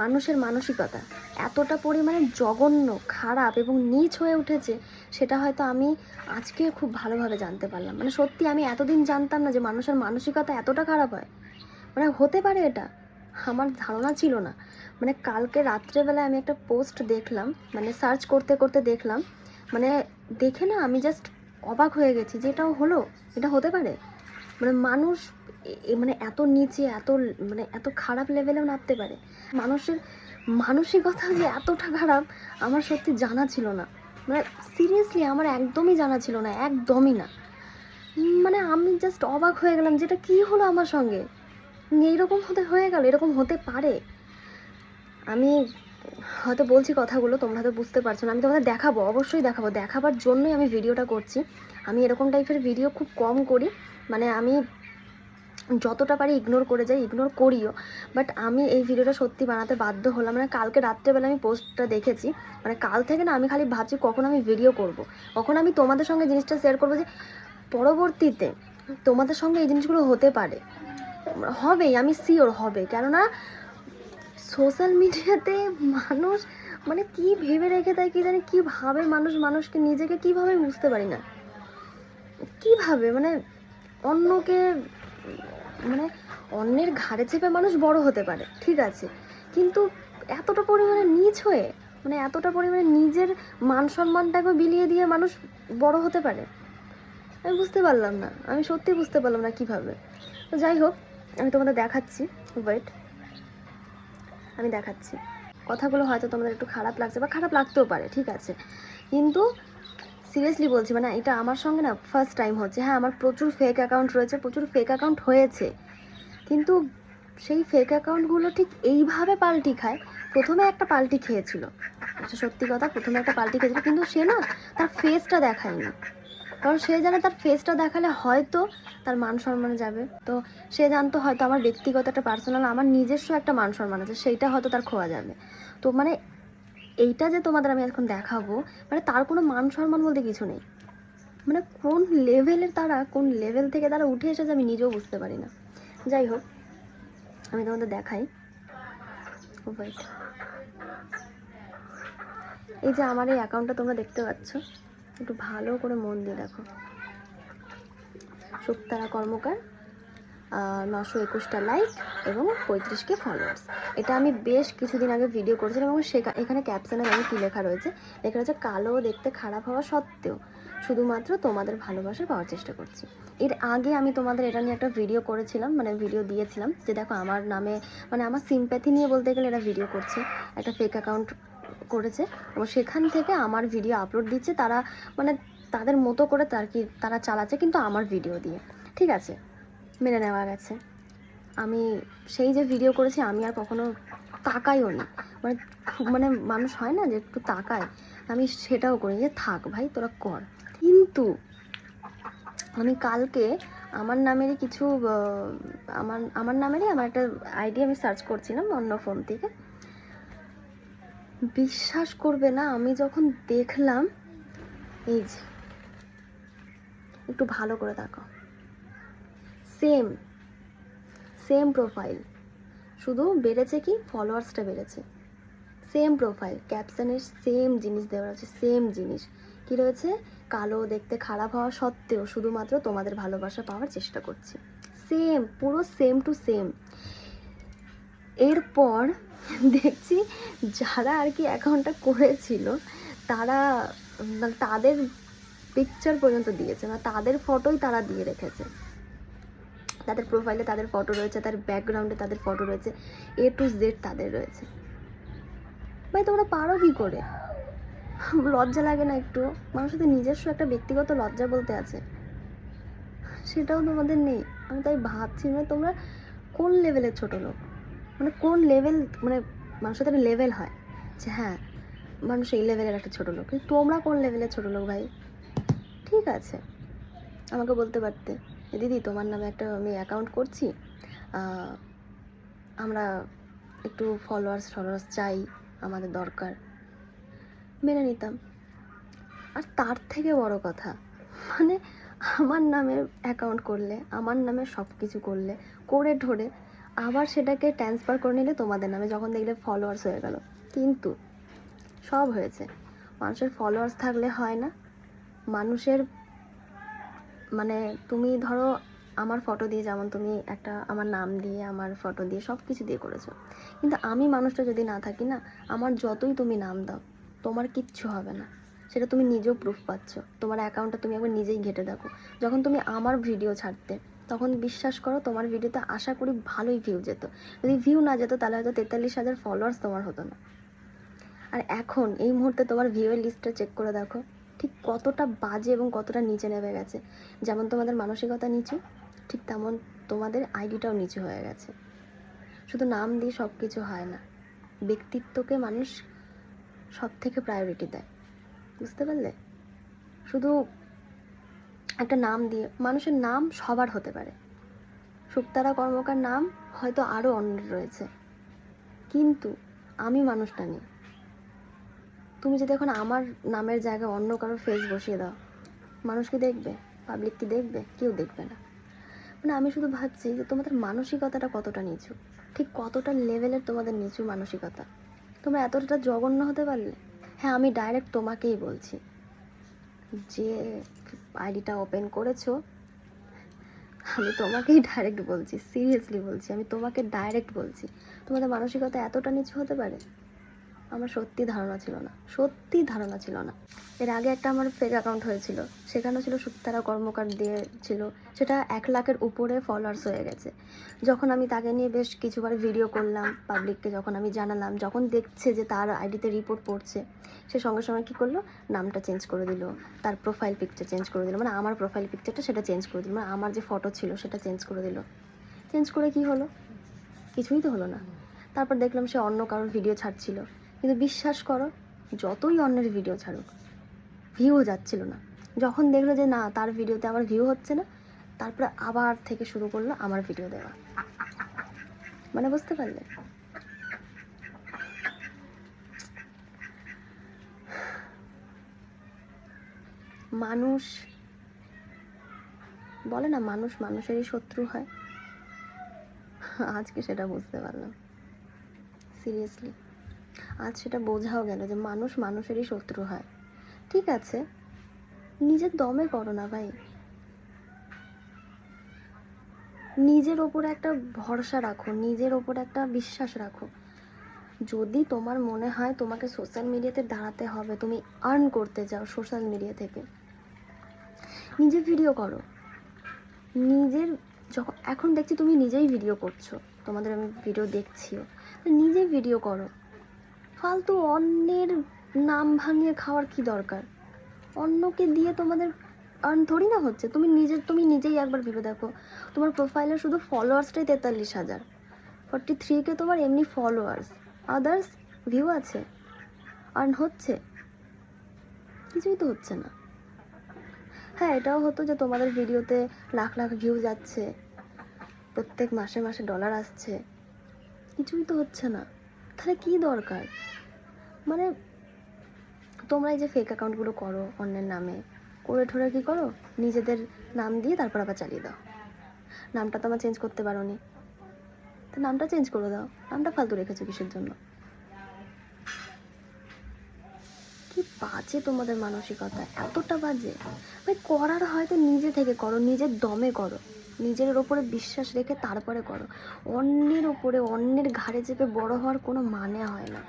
মানুষের মানসিকতা এতটা পরিমাণে জঘন্য, খারাপ এবং নীচ হয়ে উঠেছে, সেটা হয়তো আমি আজকে খুব ভালোভাবে জানতে পারলাম। মানে সত্যি আমি এতদিন জানতাম না যে মানুষের মানসিকতা এতটা খারাপ হয়। মানে হতে পারে এটা, আমার ধারণা ছিল না। মানে কালকে রাত্রেবেলায় আমি একটা পোস্ট দেখলাম মানে সার্চ করতে করতে দেখলাম মানে দেখে না আমি জাস্ট অবাক হয়ে গেছি যে এটাও হলো, এটা হতে পারে। মানে মানুষ মানে এত নিচে, এত মানে এত খারাপ লেভেলেও নামতে পারে। মানুষের, মানসিকতা যে এতটা খারাপ, আমার সত্যি জানা ছিল না। মানে সিরিয়াসলি আমার একদমই জানা ছিল না, একদমই না। মানে আমি জাস্ট অবাক হয়ে গেলাম যেটা কি হলো আমার সঙ্গে? এইরকম হতে, হয়ে গেল, এরকম হতে পারে? আমি হয়তো বলছি কথাগুলো, তোমরা হয়তো বুঝতে পারছ না, আমি তোমাদের দেখাবো, অবশ্যই দেখাবো। দেখাবার জন্যই আমি ভিডিওটা করছি। আমি এরকম টাইপের ভিডিও খুব কম করি। মানে আমি যতটা পারি ইগনোর করে যাই ইগনোর করিও। বাট আমি এই ভিডিওটা সত্যি বানাতে বাধ্য হলাম। মানে কালকে রাত্রেবেলা আমি পোস্টটা দেখেছি। মানে কাল থেকে না আমি খালি ভাবছি কখন আমি ভিডিও করব। কখন আমি তোমাদের সঙ্গে জিনিসটা শেয়ার করব যে, পরবর্তীতে তোমাদের সঙ্গে এই জিনিসগুলো হতে পারে। হবেই, আমি শিওর হবে। কেননা সোশ্যাল মিডিয়াতে মানুষ মানে কি ভেবে রেখে দেয় কি জানি, কি ভাবে মানুষ মানুষকে নিজেকে কীভাবে বুঝতে পারি না। কীভাবে? মানে অন্যকে মানে অন্যের ঘাড়ে চেপে মানুষ বড় হতে পারে, ঠিক আছে। কিন্তু এতটা পরিমাণে নিচ হয়ে মানে এতটা পরিমাণে নিজের মান সম্মানটাকে বিলিয়ে দিয়ে মানুষ বড় হতে পারে, আমি বুঝতে পারলাম না। আমি সত্যি বুঝতে পারলাম না কীভাবে। তো যাই হোক, আমি তোমাদের দেখাচ্ছি ওয়েট আমি দেখাচ্ছি। কথাগুলো হয়তো তোমাদের একটু খারাপ লাগছে বা খারাপ লাগতেও পারে, ঠিক আছে। কিন্তু সিরিয়াসলি বলছি মানে এটা আমার সঙ্গে না ফার্স্ট টাইম হচ্ছে। হ্যাঁ আমার প্রচুর ফেক অ্যাকাউন্ট রয়েছে, প্রচুর ফেক অ্যাকাউন্ট হয়েছে। কিন্তু সেই ফেক অ্যাকাউন্টগুলো ঠিক এইভাবে পাল্টি খায়। প্রথমে একটা পাল্টি খেয়েছিল। এটা সত্যি কথা, প্রথমে একটা পাল্টি খেয়েছিল, কিন্তু সে না তার ফেসটা দেখায়নি। কারণ সে জানে তার ফেসটা দেখালে হয়তো তার মান সম্মান যাবে। তো সে জানতো হয়তো আমার ব্যক্তিগত একটা পার্সোনাল আমার নিজস্ব একটা মান সম্মান আছে, সেইটা হয়তো তার খোয়া যাবে। তো মানে এইটা যে তোমাদের আমি এখন দেখাবো মানে তার কোনো মান সম্মান বলতে কিছু নেই। মানে কোন লেভেলের তারা, কোন লেভেল থেকে তারা উঠে এসেছে আমি নিজেও বুঝতে পারি না। যাই হোক, আমি তোমাদের দেখাই। এই যে আমার এই অ্যাকাউন্টটা তোমরা দেখতে পাচ্ছ, একটু ভালো করে মন দিয়ে দেখো। শুক্তারা কর্মকার। নশো একুশটা লাইক এবং পঁয়ত্রিশকে ফলোয়ার্স এটা আমি বেশ কিছুদিন আগে ভিডিও করেছিলাম এবং সেখা- এখানে ক্যাপশনে আমি কী লেখা রয়েছে? লেখা রয়েছে, কালো দেখতে খারাপ হওয়া সত্ত্বেও শুধুমাত্র তোমাদের ভালোবাসা পাওয়ার চেষ্টা করছি। এর আগে আমি তোমাদের এটা নিয়ে একটা ভিডিও করেছিলাম মানে ভিডিও দিয়েছিলাম যে দেখো আমার নামে মানে আমার সিম্প্যাথি নিয়ে বলতে গেলে এরা ভিডিও করছে, একটা ফেক অ্যাকাউন্ট করেছে। এবং সেখান থেকে আমার ভিডিও আপলোড দিচ্ছে, তারা মানে তাদের মতো করে তার কি, তারা চালাচ্ছে কিন্তু আমার ভিডিও দিয়ে। ঠিক আছে? মেনে নেওয়া গেছে। আমি সেই যে ভিডিও করেছি, আমি আর কখনো তাকাইও নি। মানে মানে মানুষ হয় না যে একটু তাকায়। আমি সেটাও করি যে থাক ভাই, তোরা কর। কিন্তু আমি কালকে আমার নামেরই কিছু আমার আমার নামেরই আমার একটা আইডি আমি সার্চ করছিলাম অন্য ফোন থেকে। বিশ্বাস করবে না, আমি যখন দেখলাম, এই যে, একটু ভালো করে দেখো সেম সেম প্রোফাইল শুধু বেড়েছে কি? ফলোয়ার্সটা বেড়েছে। সেম প্রোফাইল ক্যাপশনের সেম জিনিস দেওয়া আছে সেম জিনিস। কি রয়েছে? কালো দেখতে খারাপ হওয়া সত্ত্বেও শুধুমাত্র তোমাদের ভালোবাসা পাওয়ার চেষ্টা করছি। সেম পুরো সেম টু সেম এরপর দেখছি যারা আর কি অ্যাকাউন্টটা করেছিল, তারা মানে তাদের পিকচার পর্যন্ত দিয়েছে মানে তাদের ফটোই তারা দিয়ে রেখেছে। তাদের প্রোফাইলে তাদের ফটো রয়েছে, তার ব্যাকগ্রাউন্ডে তাদের ফটো রয়েছে এ টু জেড তাদের রয়েছে। ভাই, তোমরা পারো কি করে? লজ্জা লাগে না একটু? মানুষের তো নিজস্ব একটা ব্যক্তিগত লজ্জা বলতে আছে। সেটাও তোমাদের নেই। আমি তাই ভাবছি মানে তোমরা কোন লেভেলের ছোট লোক? মানে কোন লেভেল মানে মানুষের একটা লেভেল হয়? যে হ্যাঁ মানুষ এই লেভেলের একটা ছোটো লোক। কিন্তু তোমরা কোন লেভেলের ছোট লোক ভাই? ঠিক আছে। আমাকে বলতে পারতে। দিদি, তোমার নামে একটা আমি অ্যাকাউন্ট করছি। আমরা একটু ফলোয়ার্স ফলোয়ার্স চাই, আমাদের দরকার। মেনে নিতাম। আর তার থেকে বড় কথা মানে আমার নামে অ্যাকাউন্ট করলে, আমার নামে সব কিছু করলে, করে ঠোরে আবার সেটাকে ট্রান্সফার করে নিলে তোমাদের নামে যখন দেখলে ফলোয়ার্স হয়ে গেল। কিন্তু সব হয়েছে। মানুষের ফলোয়ার্স থাকলে হয় না। মানুষের মানে তুমি ধরো আমার ফটো দিয়ে, যেমন তুমি একটা আমার নাম দিয়ে, আমার ফটো দিয়ে সব কিছু দিয়ে করেছ। কিন্তু আমি মানুষটা যদি না থাকি না, আমার যতই তুমি নাম দাও, তোমার কিচ্ছু হবে না। সেটা তুমি নিজেও প্রুফ পাচ্ছ। তোমার অ্যাকাউন্টটা তুমি একবার নিজেই ঘেটে দেখো। যখন তুমি আমার ভিডিও ছাড়তে, তখন বিশ্বাস করো তোমার ভিডিওতে আশা করি ভালোই ভিউ যেত। যদি ভিউ না যেত, তাহলে হয়তো তেতাল্লিশ হাজার ফলোয়ার্স তোমার হতো না। আর এখন এই মুহূর্তে তোমার ভিউয়ের লিস্টটা চেক করে দেখো। ঠিক কতটা বাজে এবং কতটা নিচে নেমে গেছে। যেমন তোমাদের মানসিকতা নিচু, ঠিক তেমন তোমাদের আইডিটাও নিচু হয়ে গেছে। শুধু নাম দিয়ে সব কিছু হয় না, ব্যক্তিত্বকে মানুষ সব থেকে প্রায়োরিটি দেয়। বুঝতে পারলে? শুধু একটা নাম দিয়ে, মানুষের নাম সবার হতে পারে। শুক্তারা কর্মকার নাম হয়তো আরও অন্য রয়েছে। কিন্তু আমি মানুষটা নেই। তুমি যদি এখন আমার নামের জায়গায় অন্য কারোর ফেস বসিয়ে দাও, মানুষ কি দেখবে? পাবলিক কি দেখবে? কেউ দেখবে না। মানে আমি শুধু ভাবছি যে তোমাদের মানসিকতাটা কতটা নিচু? ঠিক কতটা লেভেলের তোমাদের নিচু মানসিকতা? তোমরা এতটা জঘন্য হতে পারলে? হ্যাঁ আমি ডাইরেক্ট তোমাকেই বলছি যে আইডিটা ওপেন করেছ, আমি তোমাকেই ডাইরেক্ট বলছি সিরিয়াসলি বলছি, আমি তোমাকে ডাইরেক্ট বলছি। তোমাদের মানসিকতা এতটা নিচু হতে পারে? আমার সত্যি ধারণা ছিল না, সত্যি ধারণা ছিল না। এর আগে একটা আমার ফেক অ্যাকাউন্ট হয়েছিল, সেখানেও ছিল সুক্তারা কর্মকার দিয়ে ছিল সেটা এক লাখের উপরে ফলোয়ার্স হয়ে গেছে। যখন আমি তাকে নিয়ে বেশ কিছুবার ভিডিও করলাম পাবলিককে যখন আমি জানালাম, যখন দেখছে যে তার আইডিতে রিপোর্ট পড়ছে, সে সঙ্গে সঙ্গে কী করল? নামটা চেঞ্জ করে দিল, তার প্রোফাইল পিকচার চেঞ্জ করে দিল মানে আমার প্রোফাইল পিকচারটা সেটা চেঞ্জ করে দিল মানে আমার যে ফটো ছিল সেটা চেঞ্জ করে দিল। চেঞ্জ করে কি হলো? কিছুই তো হলো না। তারপর দেখলাম সে অন্য কারোর ভিডিও ছাড়ছিল। কিন্তু বিশ্বাস করো, যতই অন্যের ভিডিও ছাড়ুক ভিউ যাচ্ছিল না। যখন দেখল যে না, তার ভিডিওতে আমার ভিউ হচ্ছে না, তারপরে আবার থেকে শুরু করল আমার ভিডিও দেওয়া। মানে বুঝতে পারলে? মানুষ, বলে না, মানুষ মানুষেরই শত্রু হয়। আজকে সেটা বুঝতে পারলাম। সিরিয়াসলি আজ সেটা বোঝাও গেল যে মানুষ মানুষেরই শত্রু হয়। ঠিক আছে? নিজের দমে করো না ভাই। নিজের ওপর একটা ভরসা রাখো, নিজের ওপর একটা বিশ্বাস রাখো। যদি তোমার মনে হয় তোমাকে সোশ্যাল মিডিয়াতে দাঁড়াতে হবে, তুমি আর্ন করতে চাও সোশ্যাল মিডিয়া থেকে। নিজে ভিডিও করো। নিজের যখন এখন দেখছি তুমি নিজেই ভিডিও করছ। তোমাদের আমি ভিডিও দেখছিও। নিজে ভিডিও করো। ফালতু অন্যের নাম ভাঙিয়ে খাওয়ার কি দরকার? অন্যকে দিয়ে তোমাদের আর্ন থরি না হচ্ছে। তুমি নিজে, তুমি নিজেই একবার ভেবে দেখো। তোমার প্রোফাইলে শুধু ফলোয়ার্সটাই তেতাল্লিশ হাজার। ফর্টি থ্রিকে তোমার এমনি ফলোয়ার্স আদার্স ভিউ আছে। আর্ন হচ্ছে, কিছুই তো হচ্ছে না। হ্যাঁ এটাও হতো যে তোমাদের ভিডিওতে লাখ লাখ ভিউ যাচ্ছে। প্রত্যেক মাসে মাসে ডলার আসছে। কিছুই তো হচ্ছে না। তাহলে কি দরকার? মানে তোমরা এই যে ফেক অ্যাকাউন্টগুলো করো অন্যের নামে, করে ঠোরে কী করো? নিজেদের নাম দিয়ে তারপর আবার চালিয়ে দাও। নামটা তো আমার চেঞ্জ করতে পারো নি তো নামটা চেঞ্জ করে দাও। নামটা ফালতু রেখেছো কিসের জন্য? কি বাজে তোমাদের মানসিকতা, এতটা বাজে। ভাই, করার হয়তো নিজে থেকে করো, নিজের দমে করো। নিজের ওপরে বিশ্বাস রেখে তারপরে করো। অন্যের ওপরে, অন্যের ঘাড়ে চেপে বড় হওয়ার কোনো মানে হয় না।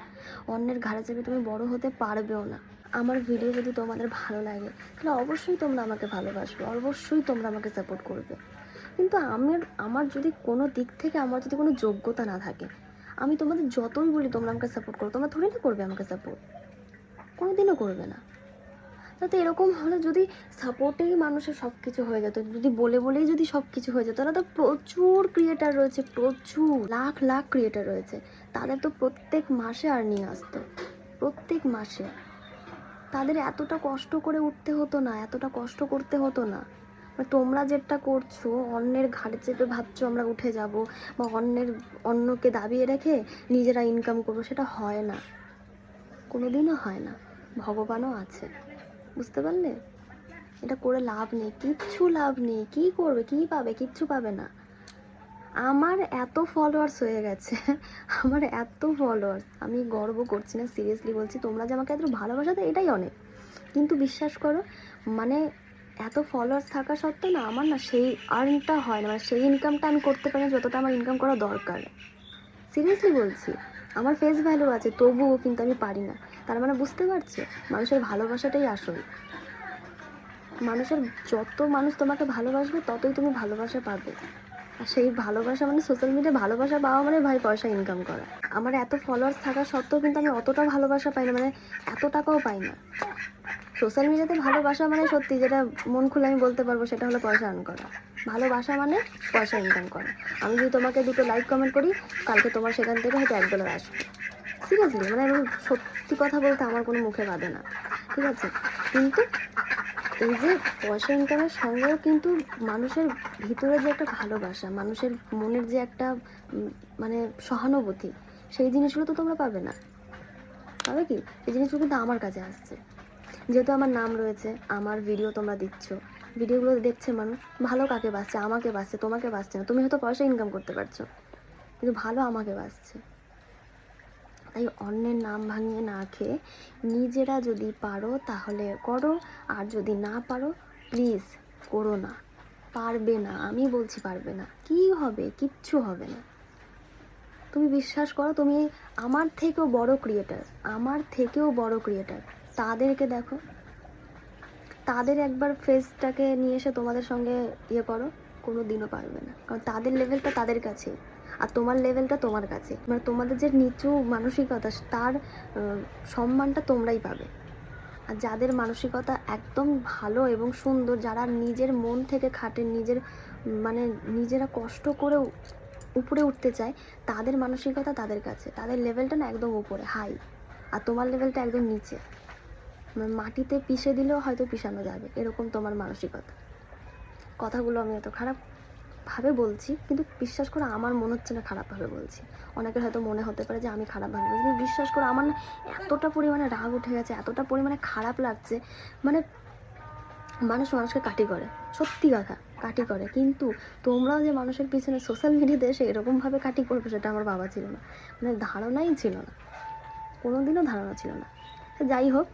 অন্যের ঘাড়ে চেপে তুমি বড় হতে পারবেও না। আমার ভিডিও যদি তোমাদের ভালো লাগে, তাহলে অবশ্যই তোমরা আমাকে ভালোবাসবে, অবশ্যই তোমরা আমাকে সাপোর্ট করবে। কিন্তু আমার আমার যদি কোনো দিক থেকে আমার যদি কোনো যোগ্যতা না থাকে, আমি তোমাদের যতই বলি তোমরা আমাকে সাপোর্ট করো, তোমরা থোড়ি না করবে আমাকে সাপোর্ট কোনোদিনও করবে না। তাতে এরকম হলে যদি সাপোর্টেই মানুষের সব কিছু হয়ে যেত, যদি বলে বলেই যদি সব কিছু হয়ে যেত, তাহলে তো প্রচুর ক্রিয়েটার রয়েছে, প্রচুর, লাখ লাখ ক্রিয়েটার রয়েছে। তাদের তো প্রত্যেক মাসে আর নিয়ে আসতো, প্রত্যেক মাসে। তাদের এতটা কষ্ট করে উঠতে হতো না, এতটা কষ্ট করতে হতো না। মানে তোমরা যেটা করছ, অন্যের ঘাড়ে চেপে ভাবছ আমরা উঠে যাব, বা অন্যের, অন্যকে দাবিয়ে রেখে নিজেরা ইনকাম করব, সেটা হয় না। কোনোদিনও হয় না, ভগবানও আছে। বুঝতে পারলে? এটা করে লাভ নেই, কিচ্ছু লাভ নেই, কি করবে, কি পাবে, কিচ্ছু পাবে না। আমার এত ফলোয়ার্স হয়ে গেছে, আমার এত ফলোয়ার্স আমি গর্ব করছি না সিরিয়াসলি বলছি, তোমরা যে আমাকে এত ভালোবাসা দেয় এটাই অনেক। কিন্তু বিশ্বাস করো মানে এত ফলোয়ার্স থাকা সত্ত্বেও না, আমার না সেই আর্নটা হয় না মানে সেই ইনকামটা আমি করতে পারি যতটা আমার ইনকাম করা দরকার। সিরিয়াসলি বলছি। আমার ফেস ভ্যালু আছে, তবুও কিন্তু আমি পারি না। তার মানে বুঝতে পারছ? মানুষের ভালোবাসাটাই আসল। মানুষের যত মানুষ তোমাকে ভালোবাসবে, ততই তুমি ভালোবাসা পাবে। আর সেই ভালোবাসা মানে সোশ্যাল মিডিয়ায় ভালোবাসা পাওয়া মানে ভাই পয়সা ইনকাম করা। আমার এত ফলোয়ার্স থাকা সত্ত্বেও কিন্তু আমি অতটা ভালোবাসা পাই না মানে এত টাকাও পাই না। সোশ্যাল মিডিয়াতে ভালোবাসা মানে সত্যি যেটা মন খুলে আমি বলতে পারব সেটা হলো পয়সা আর্ন করা। ভালোবাসা মানে পয়সা ইনকাম করা। আমি যদি তোমাকে দুটো লাইক কমেন্ট করি, কালকে তোমার সেখান থেকে হয়তো এক ডলার আসবে। সিরিয়াসলি মানে আমি সত্যি কথা বলতে আমার কোনো মুখে বাঁধে না। ঠিক আছে? কিন্তু এই যে পয়সা ইনকামের সঙ্গেও কিন্তু মানুষের ভিতরে যে একটা ভালোবাসা, মানুষের মনের যে একটা মানে সহানুভূতি, সেই জিনিসগুলো তো তোমরা পাবে না। পাবে কি? এই জিনিসগুলো কিন্তু আমার কাছে আসছে। যেহেতু আমার নাম রয়েছে, আমার ভিডিও তোমরা দিচ্ছ ভিডিওগুলো দেখছে মানুষ, ভালো কাকে বাসছে? আমাকে বাসছে, তোমাকে বাসছে না। তুমি হয়তো পয়সা ইনকাম করতে পারছ, কিন্তু ভালো আমাকে বাসছে। তাই অন্যের নাম ভাঙিয়ে না খেয়ে নিজেরা যদি পারো তাহলে করো, আর যদি না পারো প্লিজ করো না। পারবে না, আমি বলছি পারবে না। কি হবে? কিচ্ছু হবে না। তুমি বিশ্বাস করো, তুমি আমার থেকেও বড় ক্রিয়েটার আমার থেকেও বড় ক্রিয়েটার তাদেরকে দেখো। তাদের একবার ফেসটাকে নিয়ে এসে তোমাদের সঙ্গে ইয়ে করো, কোনো দিনও পারবে না। কারণ তাদের লেভেলটা তাদের কাছে আর তোমার লেভেলটা তোমার কাছে। মানে তোমাদের যে নিচু মানসিকতা, তার সম্মানটা তোমরাই পাবে। আর যাদের মানসিকতা একদম ভালো এবং সুন্দর, যারা নিজের মন থেকে খাটে, নিজের মানে নিজেরা কষ্ট করে উপরে উঠতে চায়, তাদের মানসিকতা তাদের কাছে। তাদের লেভেলটা না একদম উপরে হাই আর তোমার লেভেলটা একদম নিচে। মানে মাটিতে পিষে দিলেও হয়তো পিষানো যাবে, এরকম তোমার মানসিকতা। কথাগুলো আমি এত খারাপ ভাবে বলছি, কিন্তু বিশ্বাস করে আমার মনে হচ্ছে না খারাপভাবে বলছি। অনেকের হয়তো মনে হতে পারে যে আমি খারাপভাবে বলছি, কিন্তু বিশ্বাস করে আমার না এতটা পরিমাণে রাগ উঠে গেছে, এতটা পরিমাণে খারাপ লাগছে মানে মানুষ মানুষকে কাটি করে, সত্যি কথা, কাটি করে। কিন্তু তোমরাও যে মানুষের পিছনে সোশ্যাল মিডিয়াতে এসে এরকমভাবে কাটি করবে, সেটা আমার বাবা ছিল না। মানে ধারণাই ছিল না। কোনোদিনও ধারণা ছিল না। যাই হোক,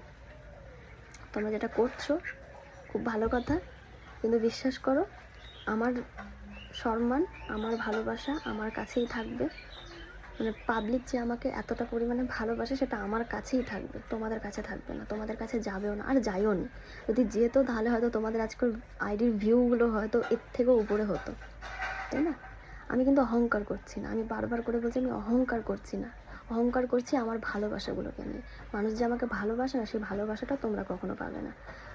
তোমরা যেটা করছ, খুব ভালো কথা, কিন্তু বিশ্বাস করো, আমার সম্মান, আমার ভালোবাসা আমার কাছেই থাকবে। মানে পাবলিক যে আমাকে এতটা পরিমাণে ভালোবাসে সেটা আমার কাছেই থাকবে, তোমাদের কাছে থাকবে না, তোমাদের কাছে যাবেও না, আর যাইও না। যদি যেত তাহলে হয়তো তোমাদের আজকের আইডির ভিউগুলো হয়তো এর থেকেও উপরে হতো, তাই না? আমি কিন্তু অহংকার করছি না, আমি বারবার করে বলছি আমি অহংকার করছি না। অহংকার করছি আমার ভালোবাসাগুলোকে নিয়ে। মানুষ যে আমাকে ভালোবাসে না সেই ভালোবাসাটা তোমরা কখনো পাবে না।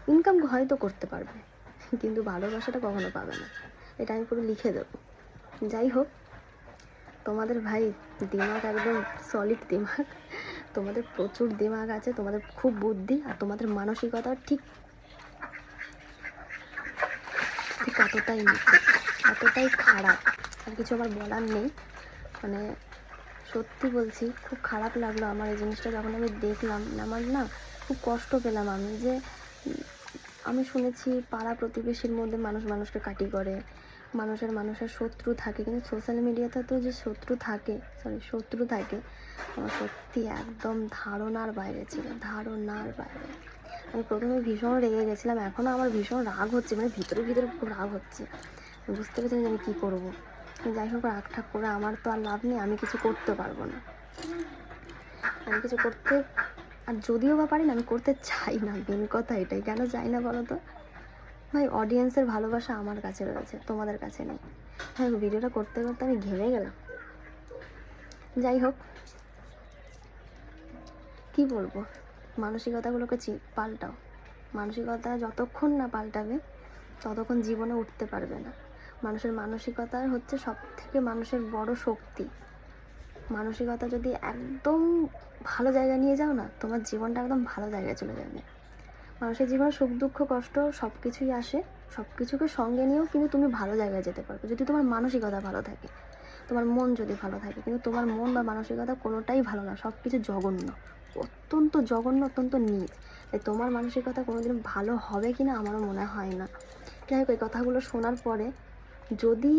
ইনকাম হয়তো করতে পারবে, কিন্তু ভালোবাসাটা কখনো পাবে না। এটা আমি পুরো লিখে দেবো। যাই হোক, তোমাদের ভাই দিমাগ একদম সলিড দিমাগ। তোমাদের প্রচুর দিমাগ আছে, তোমাদের খুব বুদ্ধি আর তোমাদের মানসিকতা ঠিক ঠিক এতটাই এতটাই খারাপ। আর কিছু আমার বলার নেই। মানে সত্যি বলছি, খুব খারাপ লাগল আমার এই জিনিসটা যখন আমি দেখলাম। আমার না খুব কষ্ট পেলাম আমি যে, আমি শুনেছি পাড়া প্রতিবেশীর মধ্যে মানুষ মানুষকে কাটি করে। মানুষের মানুষের শত্রু থাকে। কিন্তু সোশ্যাল মিডিয়াতে তো যে শত্রু থাকে সরি শত্রু থাকে, আমার সত্যি একদম ধারণার বাইরে ছিল, ধারণার বাইরে। আমি প্রথমে ভীষণ রেগে গেছিলাম এখনও আমার ভীষণ রাগ হচ্ছে মানে ভিতরে ভিতরে খুব রাগ হচ্ছে। বুঝতে পারছি আমি কী করব। যাই হোক, রাগ ঠাক করে আমার তো আর লাভ নেই, আমি কিছু করতে পারব না। আমি কিছু করতে, আর যদিও বা পারি না, আমি করতে চাই না মেন কথা এটাই। কেন চাই না বলো তো? ভাই অডিয়েন্সের ভালোবাসা আমার কাছে রয়েছে, তোমাদের কাছে নেই। হ্যাঁ ভিডিওটা করতে করতে আমি ঘেমে গেলাম। যাই হোক, কি বলব? মানসিকতাগুলোকে চি- পাল্টাও। মানসিকতা যতক্ষণ না পাল্টাবে, ততক্ষণ জীবনে উঠতে পারবে না। মানুষের মানসিকতা হচ্ছে সব থেকে মানুষের বড় শক্তি। মানসিকতা যদি একদম ভালো জায়গায় নিয়ে যাও না, তোমার জীবনটা একদম ভালো জায়গায় চলে যাবে। মানুষের জীবনে সুখ, দুঃখ, কষ্ট সব কিছুই আসে। সব কিছুকে সঙ্গে নিয়েও কিন্তু তুমি ভালো জায়গায় যেতে পারবে। যদি তোমার মানসিকতা ভালো থাকে, তোমার মন যদি ভালো থাকে, কিন্তু তোমার মন বা মানসিকতা কোনোটাই ভালো না সব কিছু জঘন্য, অত্যন্ত জঘন্য, অত্যন্ত নিচ। তাই তোমার মানসিকতা কোনোদিন ভালো হবে কি না আমারও মনে হয় না। যাই হোক, এই কথাগুলো শোনার পরে যদি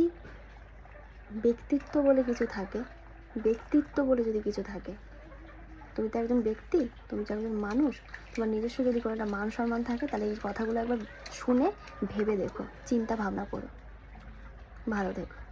ব্যক্তিত্ব বলে কিছু থাকে, ব্যক্তিত্ব বলে যদি কিছু থাকে তুমি তো একজন ব্যক্তি, তুমি তো একজন মানুষ, তোমার নিজস্ব যদি কোনো একটা মান সম্মান থাকে, তাহলে এই কথাগুলো একবার শুনে ভেবে দেখো, চিন্তা ভাবনা করো। ভালো থেকো।